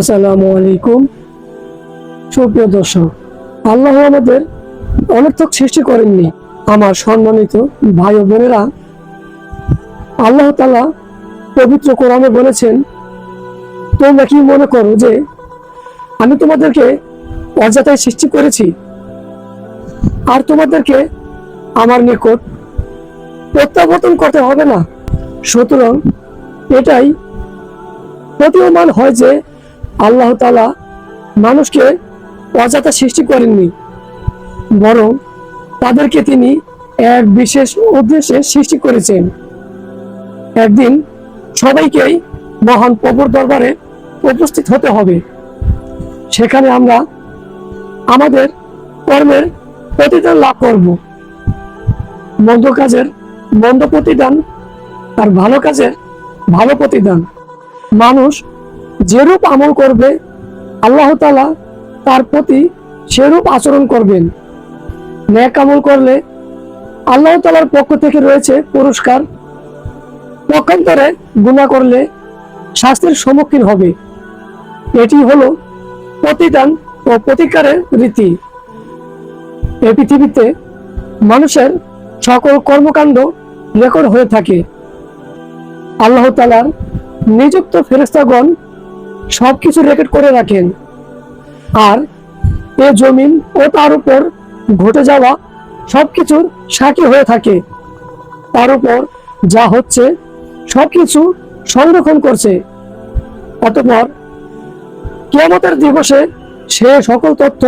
আসসালামু আলাইকুম। সুপ্রিয় দর্শক, আল্লাহ আমাদের অনর্থক সৃষ্টি করেননি। আমার সম্মানিত ভাই ও বোনেরা, আল্লাহ তালা পবিত্র কোরআনে বলেছেন, তোমরা কি মনে করো যে আমি তোমাদেরকে অজাতায় সৃষ্টি করেছি? আর তোমাদেরকে আমার নিকট প্রত্যাবর্তন করতে হবে না? সুতরাং এটাই প্রতীয়মান হয় যে আল্লাহ তালা মানুষকে অজাতা সৃষ্টি করেননি, বরং তাদেরকে তিনি এক বিশেষ উদ্দেশ্যে সৃষ্টি করেছেন। একদিন সবাইকেই মহান প্রভুর দরবারে উপস্থিত হতে হবে। সেখানে আমরা আমাদের কর্মের প্রতিদান লাভ করব। মন্দ কাজের মন্দ প্রতিদান আর ভালো কাজের ভালো প্রতিদান। মানুষ যেরূপ আমল করবে, আল্লাহ তালা তার প্রতি সেরূপ আচরণ করবেন। ন্যাক আমল করলে আল্লাহ তালার পক্ষ থেকে রয়েছে পুরস্কার। পক্ষান্তরে গুণা করলে শাস্তির সম্মুখীন হবে। এটি হলো প্রতিদান ও প্রতিকারের রীতি। এ পৃথিবীতে মানুষের সকল কর্মকাণ্ড রেকর্ড হয়ে থাকে। আল্লাহ তালার নিযুক্ত ফেরেস্তাগণ সবকিছু রেকর্ড করে রাখেন। আর এ জমিন ও তার উপর ঘটে যাওয়া সবকিছুর সাক্ষী হয়ে থাকে। তার উপর যা হচ্ছে সবকিছু সংরক্ষণ করছে। অতঃপর কেমতের দিবসে সে সকল তথ্য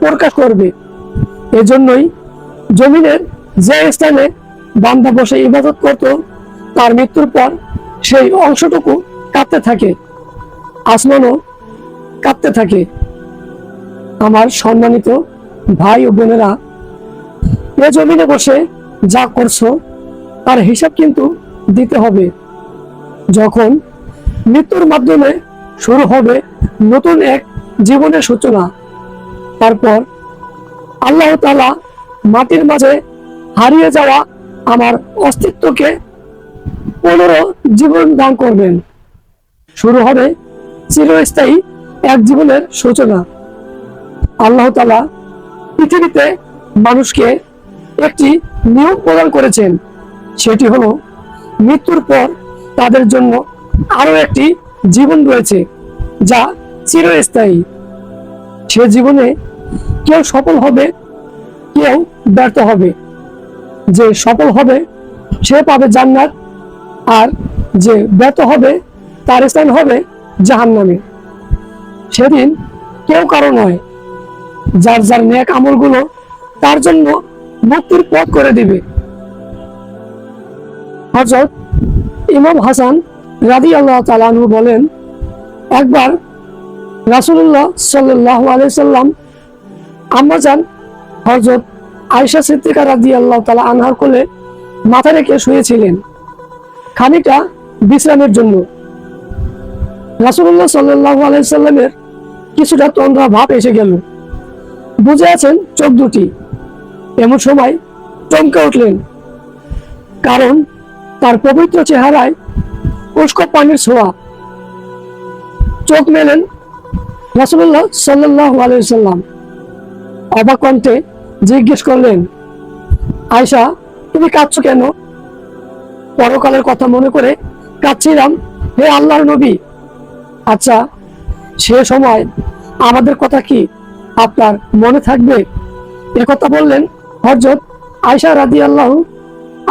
প্রকাশ করবে। এজন্যই জমিনের যে স্থানে বান্দা বসে ইবাদত করত, তার মৃত্যুর পর সেই অংশটুকু কাঁপতে থাকে। আসমানও কাঁপতে থাকে। আমার সম্মানিত ভাই ও বোনেরা, এ জমিনে বসে যা করছ, তার হিসাব কিন্তু দিতে হবে। যখন মৃত্যুর মাধ্যমে শুরু হবে নতুন এক জীবনের সূচনা, তারপর আল্লাহ তালা মাটির মাঝে হারিয়ে যাওয়া আমার অস্তিত্বকে পুনরো জীবন দান করবেন। শুরু হবে চিরস্থায়ী এক জীবনের সূচনা। আল্লাহ তালা পৃথিবীতে মানুষকে একটি নিয়ম প্রদান করেছেন। সেটি হলো, মৃত্যুর পর তাদের জন্য আরও একটি জীবন রয়েছে যা চিরস্থায়ী। সে জীবনে কেউ সফল হবে, কেউ ব্যর্থ হবে। যে সফল হবে, সে পাবে জান্নাত, আর যে ব্যর্থ হবে, তার স্থান হবে জাহান নামে সেদিন কেউ কারও নয়, যার যার নেক আমলগুলো তার জন্য মুক্তির পথ করে দিবে। হজরত ইমাম হাসান রাদি আল্লাহ তালানহু বলেন, একবার রাসুল্লাহ সাল্লাহ আলাইসাল্লাম আম্মা যান হজরত আয়সা সিদ্দিকা রাদি আল্লাহ তালা আনহার কোলে মাথা রেখে শুয়েছিলেন। খানিকটা বিশ্রামের জন্য রাসুল্লাহ সাল্লাহ আলাইসাল্লামের কিছুটা তন্দ্রা ভাব এসে গেল। বুঝে আছেন চোখ দুটি। এমন সময় চমকে উঠলেন। কারণ তার পবিত্র চেহারায় উস্ক পানির ছোঁয়া। চোখ মেলেন রাসুল্লাহ সাল্লাহ আলাইসাল্লাম অবাক কণ্ঠে জিজ্ঞেস করলেন আয়সা তুমি কাঁদছো কেন? পরকালের কথা মনে করে কাঁদছিলাম, হে আল্লাহর নবী আচ্ছা সে সময় আমাদের কথা কি আপনার মনে থাকবে? এ কথা বললেন হজরত আয়সা রাদি আল্লাহ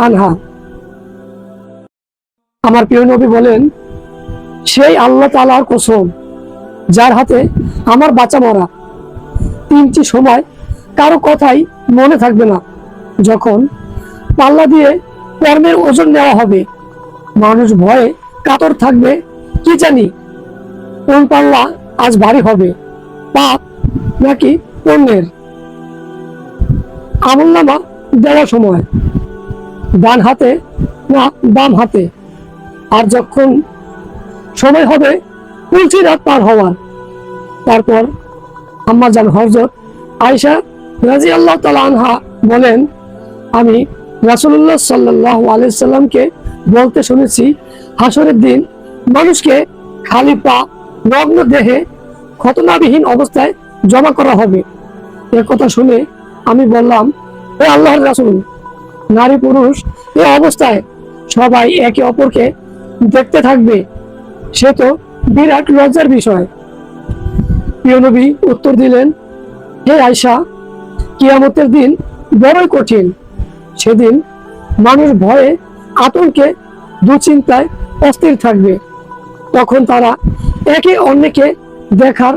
আনহা। আমার প্রিয় নবী বলেন, সেই আল্লাহ তালার কসম, যার হাতে আমার বাচ্চা মরা, তিনটি সময় কারও কথাই মনে থাকবে না। যখন পাল্লা দিয়ে কর্মের ওজন নেওয়া হবে, মানুষ ভয়ে কাতর থাকবে, কি জানি কোন পাল্লা আজ ভারী হবে? পাপ নাকি পণ্যের আমল নামা দেওয়ার সময়। ডান হাতে না বাম হাতে? আর যখন সময় হবে, তুলসী রাত পার হওয়ার। তারপর আম্মা জান হরজত আয়সা রাজি আল্লাহ তালা আনহা বলেন, আমি রাসুল্লাহ সাল্লাহ আলাইসাল্লামকে বলতে শুনেছি, হাসরের দিন মানুষকে খালি পা নগ্ন দেহে খতনাবিহীন অবস্থায় জমা করা হবে। এ কথা শুনে আমি বললাম, হে আল্লাহর রাসূল, নারী পুরুষ এ অবস্থায় সবাই একে অপরকে দেখতে থাকবে। সে তো বিরাট লজ্জার বিষয়। প্রিয় নবী উত্তর দিলেন, হে আয়সা কিয়ামতের দিন বড়ই কঠিন। সেদিন মানুষ ভয়ে আতঙ্কে, দুশ্চিন্তায় অস্থির থাকবে। তখন তারা একে অন্যকে দেখার,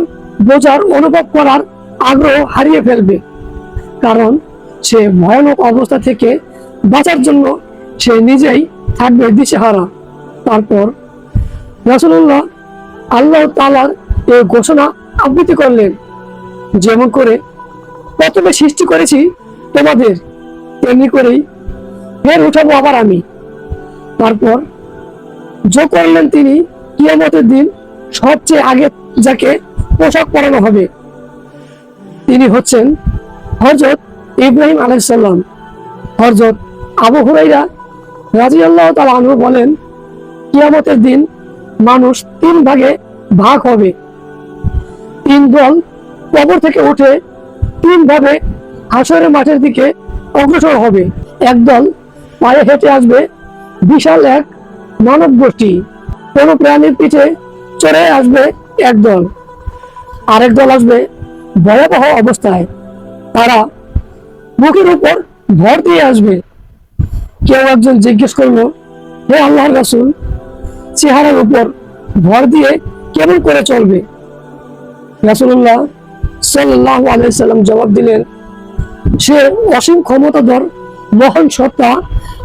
বোঝার, অনুভব করার আগ্রহ হারিয়ে ফেলবে। কারণ সে ভয়ানক অবস্থা থেকে বাঁচার জন্য সে নিজেই থাকবে দিশেহারা। তারপর রাসুল্লাহ আল্লাহ তালার এই ঘোষণা আবৃত্তি করলেন, যেমন করে প্রথমে সৃষ্টি করেছি তোমাদের, তেমনি করেই ফের উঠাবো আবার আমি। তারপর যোগ করলেন তিনি কিয়ামতের দিন সবচেয়ে আগে যাকে পোশাক পরানো হবে, তিনি হচ্ছেন হজরত ইব্রাহিম আলাইসাল্লাম হজরত আবু হুরাইরা রাজি আল্লাহ তালা আনহু বলেন, কিয়ামতের দিন মানুষ তিন ভাগে ভাগ হবে। তিন দল কবর থেকে উঠে তিন ভাবে হাসরের মাঠের দিকে অগ্রসর হবে। একদল পায়ে হেঁটে আসবে, বিশাল এক মানব গোষ্ঠী কোনো প্রাণীর পিঠে চড়ে আসবে একদল আরেক দল আসবে ভয়াবহ অবস্থায়। তারা মুখের উপর ভর দিয়ে আসবে। কেউ একজন জিজ্ঞেস করল, হে আল্লাহর রাসুল, চেহারার উপর ভর দিয়ে কেমন করে চলবে? রাসূলুল্লাহ সাল্লাল্লাহু আলাইহি সাল্লাম জবাব দিলেন, সে অসীম ক্ষমতাধর, মহান সত্তা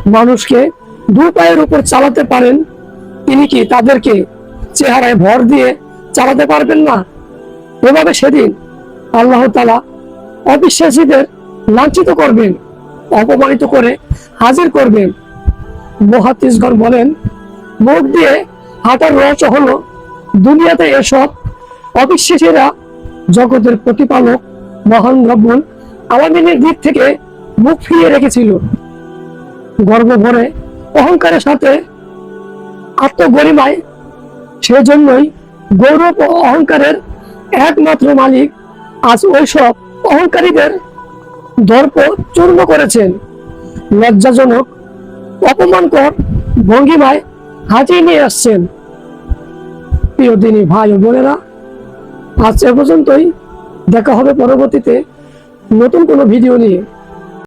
মানুষকে দু পায়ের উপর চালাতে পারেন। তিনি কি তাদেরকে চেহারায় ভর দিয়ে চালাতে পারবেন না। এভাবে সেদিন আল্লাহ তালা অবিশ্বাসীদের লাঞ্ছিত করবেন, অপমানিত করে হাজির করবেন। মহাতিসগণ বলেন, মুখ দিয়ে হাঁটার রহস্য হলো, দুনিয়াতে এসব অবিশ্বাসীরা জগতের প্রতিপালক, মহান রব্বুল আলামিনের দিক থেকে মুখ ফিরিয়ে রেখেছিল। গর্ব ভরে, অহংকারের সাথে আত্মগরিমায় সেজন্যই গৌরব ও অহংকারের একমাত্র মালিক আজ ওইসব অহংকারীদের দর্প চূর্ণ করেছেন। লজ্জাজনক, অপমানকর ভঙ্গিমায় হাজিয়ে নিয়ে আসছেন। প্রিয় দিনী ভাই ও বোনেরা, আজ এ পর্যন্তই। দেখা হবে পরবর্তীতে নতুন কোনো ভিডিও নিয়ে।